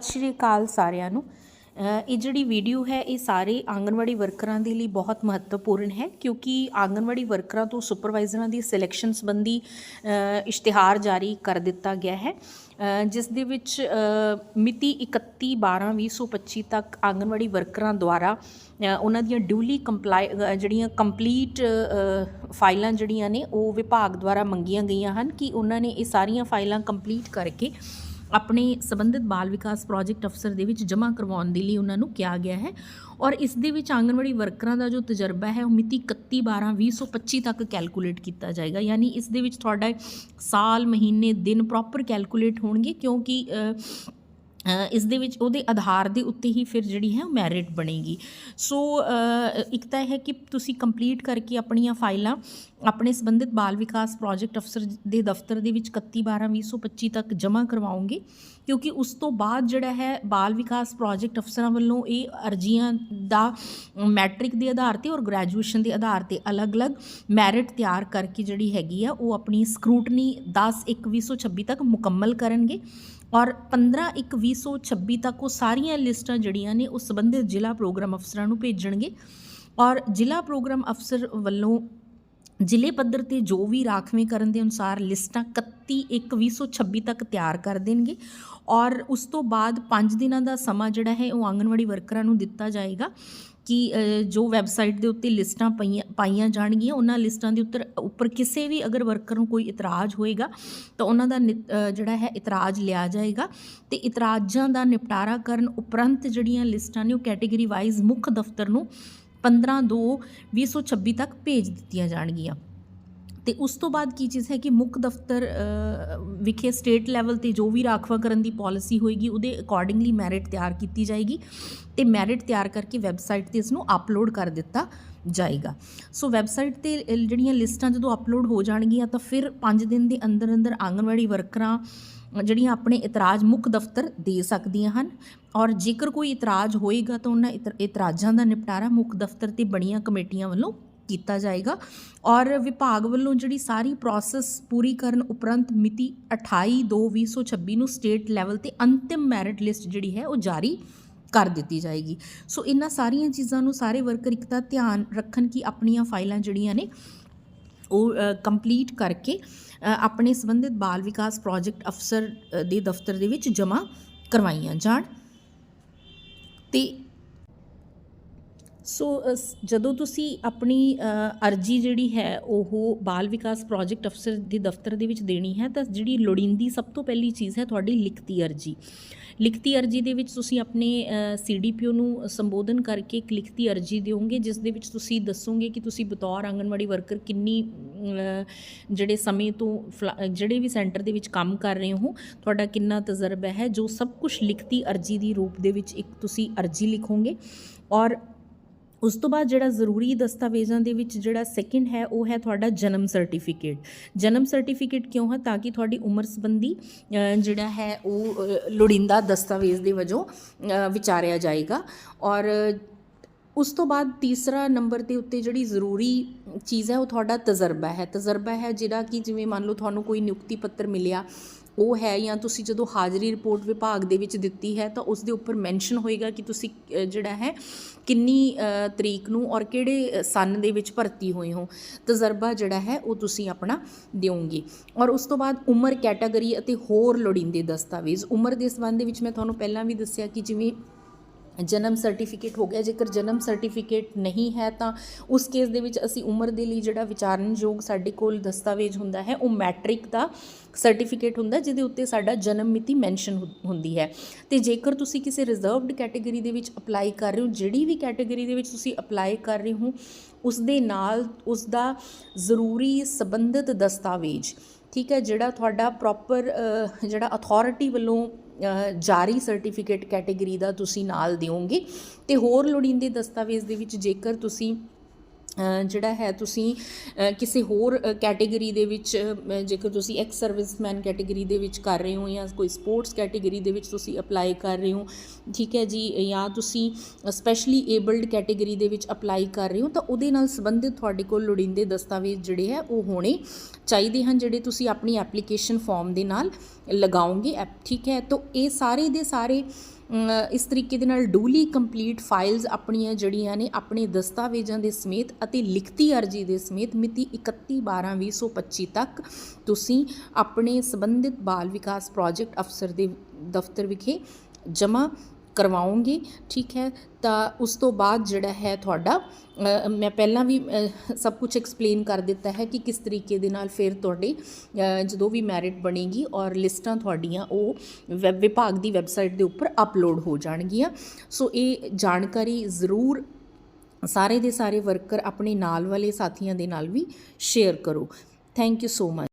ਸਤਿ ਸ਼੍ਰੀ ਅਕਾਲ ਸਾਰਿਆਂ ਨੂੰ। ਇਹ ਜਿਹੜੀ ਵੀਡੀਓ ਹੈ ਇਹ ਸਾਰੇ ਆਂਗਨਵਾੜੀ ਵਰਕਰਾਂ ਦੇ ਲਈ ਬਹੁਤ ਮਹੱਤਵਪੂਰਨ ਹੈ ਕਿਉਂਕਿ ਆਂਗਨਵਾੜੀ ਵਰਕਰਾਂ ਤੋਂ ਸੁਪਰਵਾਈਜ਼ਰਾਂ ਦੀ ਸਿਲੈਕਸ਼ਨ ਸੰਬੰਧੀ ਇਸ਼ਤਿਹਾਰ ਜਾਰੀ ਕਰ ਦਿੱਤਾ ਗਿਆ ਹੈ। ਜਿਸ ਦੇ ਵਿੱਚ ਅ, ਮਿਤੀ 31 12 2025 ਤੱਕ ਆਂਗਨਵਾੜੀ ਵਰਕਰਾਂ ਦੁਆਰਾ ਉਹਨਾਂ ਦੀਆਂ ਡਿਊਲੀ ਕੰਪਲਾਈ ਜਿਹੜੀਆਂ ਕੰਪਲੀਟ ਫਾਈਲਾਂ ਜਿਹੜੀਆਂ ਨੇ ਉਹ ਵਿਭਾਗ ਦੁਆਰਾ ਮੰਗੀਆਂ ਗਈਆਂ ਹਨ ਕਿ ਉਹਨਾਂ ਨੇ ਇਹ ਸਾਰੀਆਂ ਫਾਈਲਾਂ ਕੰਪਲੀਟ ਕਰਕੇ ਆਪਣੇ ਸੰਬੰਧਿਤ ਬਾਲ ਵਿਕਾਸ ਪ੍ਰੋਜੈਕਟ ਅਫਸਰ ਦੇ ਵਿੱਚ ਜਮ੍ਹਾਂ ਕਰਵਾਉਣ ਦੇ ਲਈ ਉਹਨਾਂ ਨੂੰ ਕਿਹਾ ਗਿਆ ਹੈ। ਔਰ ਇਸ ਦੇ ਵਿੱਚ ਆਂਗਣਵਾੜੀ ਵਰਕਰਾਂ ਦਾ ਜੋ ਤਜਰਬਾ ਹੈ, ਉਹ ਮਿਤੀ 31 12 2025 ਤੱਕ ਕੈਲਕੂਲੇਟ ਕੀਤਾ ਜਾਏਗਾ। ਯਾਨੀ ਇਸ ਦੇ ਵਿੱਚ ਤੁਹਾਡਾ ਸਾਲ, ਮਹੀਨੇ, ਦਿਨ ਪ੍ਰੋਪਰ ਕੈਲਕੂਲੇਟ ਹੋਣਗੇ ਕਿਉਂਕਿ ਇਸ ਦੇ ਵਿੱਚ ਉਹਦੇ ਆਧਾਰ ਦੇ ਉੱਤੇ ਹੀ ਫਿਰ ਜਿਹੜੀ ਹੈ ਮੈਰਿਟ ਬਣੇਗੀ। ਸੋ ਇੱਕ ਤਾਂ ਇਹ ਹੈ ਕਿ ਤੁਸੀਂ ਕੰਪਲੀਟ ਕਰਕੇ ਆਪਣੀਆਂ ਫਾਈਲਾਂ ਆਪਣੇ ਸੰਬੰਧਿਤ ਬਾਲ ਵਿਕਾਸ ਪ੍ਰੋਜੈਕਟ ਅਫਸਰ ਦੇ ਦਫ਼ਤਰ ਦੇ ਵਿੱਚ 31 12 2025 ਤੱਕ ਜਮ੍ਹਾਂ ਕਰਵਾਓਗੇ, ਕਿਉਂਕਿ ਉਸ ਤੋਂ ਬਾਅਦ ਜਿਹੜਾ ਹੈ ਬਾਲ ਵਿਕਾਸ ਪ੍ਰੋਜੈਕਟ ਅਫਸਰਾਂ ਵੱਲੋਂ ਇਹ ਅਰਜ਼ੀਆਂ ਦਾ ਮੈਟ੍ਰਿਕ ਦੇ ਆਧਾਰ ਤੇ ਔਰ ਗ੍ਰੈਜੂਏਸ਼ਨ ਦੇ ਆਧਾਰ ਤੇ ਅਲੱਗ-ਅਲੱਗ ਮੈਰਿਟ ਤਿਆਰ ਕਰਕੇ ਜਿਹੜੀ ਹੈਗੀ ਆ, ਉਹ ਆਪਣੀ ਸਕਰੂਟਨੀ 10 1 2026 ਤੱਕ ਮੁਕੰਮਲ ਕਰਨਗੇ। ਔਰ 15 1 2026 ਤੱਕ ਉਹ ਸਾਰੀਆਂ ਲਿਸਟਾਂ ਜਿਹੜੀਆਂ ਨੇ ਉਹ ਸੰਬੰਧਿਤ ਜ਼ਿਲ੍ਹਾ ਪ੍ਰੋਗਰਾਮ ਅਫਸਰਾਂ ਨੂੰ ਭੇਜਣਗੇ। ਔਰ ਜ਼ਿਲ੍ਹਾ ਪ੍ਰੋਗਰਾਮ ਅਫਸਰ ਵੱਲੋਂ ਜ਼ਿਲ੍ਹੇ ਪੱਧਰ ਤੇ ਜੋ ਵੀ ਰਾਖਵੇਂ ਕਰਨ ਦੇ ਅਨੁਸਾਰ ਲਿਸਟਾਂ 31 1 2026 ਤੱਕ ਤਿਆਰ ਕਰ ਦੇਣਗੇ। ਔਰ ਉਸ ਤੋਂ ਬਾਅਦ 5 ਦਿਨਾਂ ਦਾ ਸਮਾਂ ਜਿਹੜਾ ਹੈ ਉਹ ਆਂਗਨਵਾੜੀ ਵਰਕਰਾਂ ਨੂੰ ਦਿੱਤਾ ਜਾਏਗਾ। ਕਿ ਜੋ ਵੈਬਸਾਈਟ ਦੇ ਉੱਤੇ ਲਿਸਟਾਂ ਪਈਆਂ, ਪਾਈਆਂ ਜਾਣਗੀਆਂ, ਉਹਨਾਂ ਲਿਸਟਾਂ ਦੇ ਉੱਤਰ, ਉੱਪਰ ਕਿਸੇ ਵੀ ਅਗਰ ਵਰਕਰ ਨੂੰ ਕੋਈ ਇਤਰਾਜ਼ ਹੋਏਗਾ, ਤਾਂ ਉਹਨਾਂ ਦਾ ਨਿ- ਜਿਹੜਾ ਹੈ, ਇਤਰਾਜ਼ ਲਿਆ ਜਾਏਗਾ। ਤੇ ਇਤਰਾਜ਼ਾਂ ਦਾ ਨਿਪਟਾਰਾ ਕਰਨ ਉਪਰੰਤ ਜਿਹੜੀਆਂ ਲਿਸਟਾਂ ਨੇ, ਉਹ ਕੈਟਾਗਰੀ ਵਾਈਜ਼ ਮੁੱਖ ਦਫ਼ਤਰ ਨੂੰ 15 2 2026 ਤੱਕ ਭੇਜ ਦਿੱਤੀਆਂ ਜਾਣਗੀਆਂ। ਤੇ ਉਸ ਤੋਂ ਬਾਅਦ ਕੀ ਚੀਜ਼ ਹੈ ਕਿ ਮੁੱਖ ਦਫ਼ਤਰ ਵਿਖੇ ਸਟੇਟ ਲੈਵਲ ਤੇ ਜੋ ਵੀ ਰਾਖਵਾ ਕਰਨ ਦੀ ਪਾਲਿਸੀ ਹੋਏਗੀ, ਉਹਦੇ ਅਕੋਰਡਿੰਗਲੀ ਮੈਰਿਟ ਤਿਆਰ ਕੀਤੀ ਜਾਏਗੀ ਤੇ ਮੈਰਿਟ ਤਿਆਰ ਕਰਕੇ ਵੈਬਸਾਈਟ ਤੇ ਇਸ ਨੂੰ ਅਪਲੋਡ ਕਰ ਦਿੱਤਾ ਜਾਏਗਾ। ਸੋ ਵੈਬਸਾਈਟ ਤੇ ਜਿਹੜੀਆਂ ਲਿਸਟਾਂ ਜਦੋਂ ਅਪਲੋਡ ਹੋ ਜਾਣਗੀਆਂ ਤਾਂ ਫਿਰ 5 ਦਿਨ ਦੇ ਅੰਦਰ ਅੰਦਰ ਆਂਗਣਵਾੜੀ ਵਰਕਰਾਂ ਜਿਹੜੀਆਂ ਆਪਣੇ ਇਤਰਾਜ਼ ਮੁੱਖ ਦਫ਼ਤਰ ਦੇ ਸਕਦੀਆਂ ਹਨ ਔਰ ਜੇਕਰ ਕੋਈ ਇਤਰਾਜ਼ ਹੋਏਗਾ ਤਾਂ ਉਹਨਾਂ ਇਤਰ- ਇਤਰਾਜ਼ਾਂ ਦਾ ਨਿਪਟਾਰਾ ਮੁੱਖ ਦਫ਼ਤਰ ਤੇ ਬਣੀਆਂ ਕਮੇਟੀਆਂ ਵੱਲੋਂ ਕੀਤਾ ਜਾਏਗਾ। ਔਰ ਵਿਭਾਗ ਵੱਲੋਂ ਜਿਹੜੀ ਸਾਰੀ ਪ੍ਰੋਸੈਸ ਪੂਰੀ ਕਰਨ ਉਪਰੰਤ ਮਿਤੀ 28 2 2026 ਨੂੰ ਸਟੇਟ ਲੈਵਲ ਤੇ ਅੰਤਿਮ ਮੈਰਿਟ ਲਿਸਟ ਜਿਹੜੀ ਹੈ ਉਹ ਜਾਰੀ ਕਰ ਦਿੱਤੀ ਜਾਏਗੀ। ਸੋ ਇਹਨਾਂ ਸਾਰੀਆਂ ਚੀਜ਼ਾਂ ਨੂੰ ਸਾਰੇ ਵਰਕਰ ਇੱਕ ਤਾਂ ਧਿਆਨ ਰੱਖਣ ਕਿ ਆਪਣੀਆਂ ਫਾਈਲਾਂ ਜਿਹੜੀਆਂ ਨੇ ਉਹ ਕੰਪਲੀਟ ਕਰਕੇ ਆਪਣੇ ਸੰਬੰਧਿਤ ਬਾਲ ਵਿਕਾਸ ਪ੍ਰੋਜੈਕਟ ਅਫਸਰ ਦੇ ਦਫ਼ਤਰ ਦੇ ਵਿੱਚ ਜਮ੍ਹਾਂ ਕਰਵਾਈਆਂ ਜਾਣ। ਤੇ ਸੋ ਜਦੋਂ ਤੁਸੀਂ ਆਪਣੀ ਅਰਜੀ ਜਿਹੜੀ ਹੈ, ਉਹ ਬਾਲ ਵਿਕਾਸ ਪ੍ਰੋਜੈਕਟ ਅਫਸਰ ਦੇ ਦਫ਼ਤਰ ਦੇ ਵਿੱਚ ਦੇਣੀ ਹੈ, ਤਾਂ ਜਿਹੜੀ ਲੋੜੀਂਦੀ ਸਭ ਤੋਂ ਪਹਿਲੀ ਚੀਜ਼ ਹੈ ਤੁਹਾਡੀ ਲਿਖਤੀ ਅਰਜੀ। ਲਿਖਤੀ ਅਰਜੀ ਦੇ ਵਿੱਚ ਤੁਸੀਂ ਆਪਣੇ ਸੀਡੀਪੀਓ ਨੂੰ ਸੰਬੋਧਨ ਕਰਕੇ ਇੱਕ ਲਿਖਤੀ ਅਰਜੀ ਦਿਓਗੇ, ਜਿਸ ਦੇ ਵਿੱਚ ਤੁਸੀਂ ਦੱਸੋਗੇ ਕਿ ਤੁਸੀਂ ਬਤੌਰ ਆਂਗਣਵਾੜੀ ਵਰਕਰ ਕਿੰਨੀ ਜਿਹੜੇ ਸਮੇਂ ਤੋਂ ਫਲਾ- ਜਿਹੜੇ ਵੀ ਸੈਂਟਰ ਦੇ ਵਿੱਚ ਕੰਮ ਕਰ ਰਹੇ ਹੋ, ਤੁਹਾਡਾ ਕਿੰਨਾ ਤਜਰਬਾ ਹੈ, ਜੋ ਸਭ ਕੁਝ ਲਿਖਤੀ ਅਰਜੀ ਦੀ ਰੂਪ ਦੇ ਵਿੱਚ ਇੱਕ ਤੁਸੀਂ ਅਰਜੀ ਲਿਖੋਗੇ। ਔਰ ਉਸ ਤੋਂ ਬਾਅਦ ਜਿਹੜਾ ਜ਼ਰੂਰੀ ਦਸਤਾਵੇਜ਼ਾਂ ਦੇ ਵਿੱਚ ਜਿਹੜਾ ਸੈਕਿੰਡ ਹੈ, ਉਹ ਹੈ ਤੁਹਾਡਾ ਜਨਮ ਸਰਟੀਫਿਕੇਟ ਜਨਮ ਸਰਟੀਫਿਕੇਟ ਕਿਉਂ ਹੈ? ਤਾਂ ਕਿ ਤੁਹਾਡੀ ਉਮਰ ਸੰਬੰਧੀ ਜਿਹੜਾ ਹੈ, ਉਹ ਲੋੜੀਂਦਾ ਦਸਤਾਵੇਜ਼ ਦੇ ਵਜੋਂ ਵਿਚਾਰਿਆ ਜਾਏਗਾ। ਔਰ ਉਸ ਤੋਂ ਬਾਅਦ ਤੀਸਰਾ ਨੰਬਰ ਦੇ ਉੱਤੇ ਜਿਹੜੀ ਜ਼ਰੂਰੀ ਚੀਜ਼ ਹੈ, ਉਹ ਤੁਹਾਡਾ ਤਜਰਬਾ ਹੈ। ਤਜਰਬਾ ਹੈ ਜਿਹੜਾ ਕਿ ਜਿਵੇਂ ਮੰਨ ਲਓ ਤੁਹਾਨੂੰ ਕੋਈ ਨਿਯੁਕਤੀ ਪੱਤਰ ਮਿਲਿਆ ਉਹ ਹੈ ਜਾਂ ਤੁਸੀਂ ਜਦੋਂ ਹਾਜ਼ਰੀ ਰਿਪੋਰਟ ਵਿਭਾਗ ਦੇ ਵਿੱਚ ਦਿੱਤੀ ਹੈ ਤਾਂ ਉਸ ਦੇ ਉੱਪਰ ਮੈਂਸ਼ਨ ਹੋਏਗਾ ਕਿ ਤੁਸੀਂ ਜਿਹੜਾ ਹੈ, ਕਿੰਨੀ ਤਰੀਕ ਨੂੰ ਔਰ ਕਿਹੜੇ ਸਨ ਦੇ ਵਿੱਚ ਭਰਤੀ ਹੋਏ ਹੋ। ਤਜਰਬਾ ਜਿਹੜਾ ਹੈ ਉਹ ਤੁਸੀਂ ਆਪਣਾ ਦਿਓਗੇ। ਔਰ ਉਸ ਤੋਂ ਬਾਅਦ ਉਮਰ ਕੈਟਾਗਰੀ ਅਤੇ ਹੋਰ ਲੋੜੀਂਦੇ ਦਸਤਾਵੇਜ਼। ਉਮਰ ਦੇ ਸੰਬੰਧ ਦੇ ਵਿੱਚ ਮੈਂ ਤੁਹਾਨੂੰ ਪਹਿਲਾਂ ਵੀ ਦੱਸਿਆ ਕਿ ਜਿਵੇਂ ਜਨਮ ਸਰਟੀਫਿਕੇਟ ਹੋ ਗਿਆ। ਜੇਕਰ ਜਨਮ ਸਰਟੀਫਿਕੇਟ ਨਹੀਂ ਹੈ ਤਾਂ ਉਸ ਕੇਸ ਦੇ ਵਿੱਚ ਅਸੀਂ ਉਮਰ ਦੇ ਲਈ ਜਿਹੜਾ ਵਿਚਾਰਨਯੋਗ ਸਾਡੇ ਕੋਲ ਦਸਤਾਵੇਜ਼ ਹੁੰਦਾ ਹੈ, ਉਹ ਮੈਟ੍ਰਿਕ ਦਾ ਸਰਟੀਫਿਕੇਟ ਹੁੰਦਾ ਜਿਹਦੇ ਉੱਤੇ ਸਾਡਾ ਜਨਮ ਮਿਤੀ ਮੈਂਸ਼ਨ ਹੁੰਦੀ ਹੈ। ਤੇ ਜੇਕਰ ਤੁਸੀਂ ਕਿਸੇ ਰਿਜ਼ਰਵਡ ਕੈਟਾਗਰੀ ਦੇ ਵਿੱਚ ਅਪਲਾਈ ਕਰ ਰਹੇ ਹੋ, ਜਿਹੜੀ ਵੀ ਕੈਟਾਗਰੀ ਦੇ ਵਿੱਚ ਤੁਸੀਂ ਅਪਲਾਈ ਕਰ ਰਹੇ ਹੋ ਉਸ ਦੇ ਨਾਲ ਉਸ ਦਾ ਜ਼ਰੂਰੀ ਸੰਬੰਧਿਤ ਦਸਤਾਵੇਜ਼, ਠੀਕ ਹੈ, ਜਿਹੜਾ ਤੁਹਾਡਾ ਪ੍ਰੋਪਰ ਜਿਹੜਾ ਅਥਾਰਟੀ ਵੱਲੋਂ ਜਾਰੀ ਸਰਟੀਫਿਕੇਟ ਕੈਟੇਗਰੀ ਦਾ ਤੁਸੀਂ ਨਾਲ ਦਿਓਗੇ ਤੇ ਹੋਰ ਲੋੜੀਂਦੇ ਦਸਤਾਵੇਜ਼ ਦੇ ਵਿੱਚ ਜੇਕਰ ਤੁਸੀਂ ਜਿਹੜਾ ਹੈ, ਤੁਸੀਂ ਕਿਸੇ ਹੋਰ ਕੈਟਾਗਰੀ ਦੇ ਵਿੱਚ ਜੇਕਰ ਤੁਸੀਂ ਐਕਸ ਸਰਵਿਸਮੈਨ ਕੈਟਾਗਰੀ ਦੇ ਵਿੱਚ ਕਰ ਰਹੇ ਹੋ ਜਾਂ ਕੋਈ ਸਪੋਰਟਸ ਕੈਟਾਗਰੀ ਦੇ ਵਿੱਚ ਤੁਸੀਂ ਅਪਲਾਈ ਕਰ ਰਹੇ ਹੋ, ਠੀਕ ਹੈ ਜੀ, ਜਾਂ ਤੁਸੀਂ ਸਪੈਸ਼ਲੀ ਏਬਲਡ ਕੈਟਾਗਰੀ ਦੇ ਵਿੱਚ ਅਪਲਾਈ ਕਰ ਰਹੇ ਹੋ, ਤਾਂ ਉਹਦੇ ਨਾਲ ਸੰਬੰਧਿਤ ਤੁਹਾਡੇ ਕੋਲ ਲੋੜੀਂਦੇ ਦਸਤਾਵੇਜ਼ ਜਿਹੜੇ ਹੈ, ਉਹ ਹੋਣੇ ਚਾਹੀਦੇ ਹਨ, ਜਿਹੜੇ ਤੁਸੀਂ ਆਪਣੀ ਐਪਲੀਕੇਸ਼ਨ ਫਾਰਮ ਦੇ ਨਾਲ ਲਗਾਓਗੇ ਐਪ- ਠੀਕ ਹੈ? ਤਾਂ ਇਹ ਸਾਰੇ ਦੇ ਸਾਰੇ ਇਸ ਤਰੀਕੇ ਦੇ ਨਾਲ ਡੂਲੀ ਕੰਪਲੀਟ ਫਾਈਲਸ ਆਪਣੀਆਂ ਜਿਹੜੀਆਂ ਨੇ ਆਪਣੇ ਦਸਤਾਵੇਜ਼ਾਂ ਦੇ ਸਮੇਤ ਅਤੇ ਲਿਖਤੀ ਅਰਜੀ ਦੇ ਸਮੇਤ ਮਿਤੀ 31/12/2025 ਤੱਕ ਤੁਸੀਂ ਆਪਣੇ ਸੰਬੰਧਿਤ ਬਾਲ ਵਿਕਾਸ ਪ੍ਰੋਜੈਕਟ ਅਫਸਰ ਦੇ ਦਫ਼ਤਰ ਵਿਖੇ ਜਮ੍ਹਾਂ ਕਰਵਾਓਗੇ ਠੀਕ ਹੈ? ਤਾਂ ਉਸ ਤੋਂ ਬਾਅਦ ਜਿਹੜਾ ਹੈ ਤੁਹਾਡਾ ਮੈਂ ਪਹਿਲਾਂ ਵੀ ਸਭ ਕੁਝ ਐਕਸਪਲੇਨ ਕਰ ਦਿੱਤਾ ਹੈ ਕਿ ਕਿਸ ਤਰੀਕੇ ਦੇ ਨਾਲ ਫਿਰ ਤੁਹਾਡੇ ਜਦੋਂ ਵੀ ਮੈਰਿਟ ਬਣੇਗੀ ਔਰ ਲਿਸਟਾਂ ਤੁਹਾਡੀਆਂ ਉਹ ਵੈਬ ਵਿਭਾਗ ਦੀ ਵੈਬਸਾਈਟ ਦੇ ਉੱਪਰ ਅਪਲੋਡ ਹੋ ਜਾਣਗੀਆਂ। ਸੋ ਇਹ ਜਾਣਕਾਰੀ ਜ਼ਰੂਰ ਸਾਰੇ ਦੇ ਸਾਰੇ ਵਰਕਰ ਆਪਣੇ ਨਾਲ ਵਾਲੇ ਸਾਥੀਆਂ ਦੇ ਨਾਲ ਵੀ ਸ਼ੇਅਰ ਕਰੋ। Thank you so much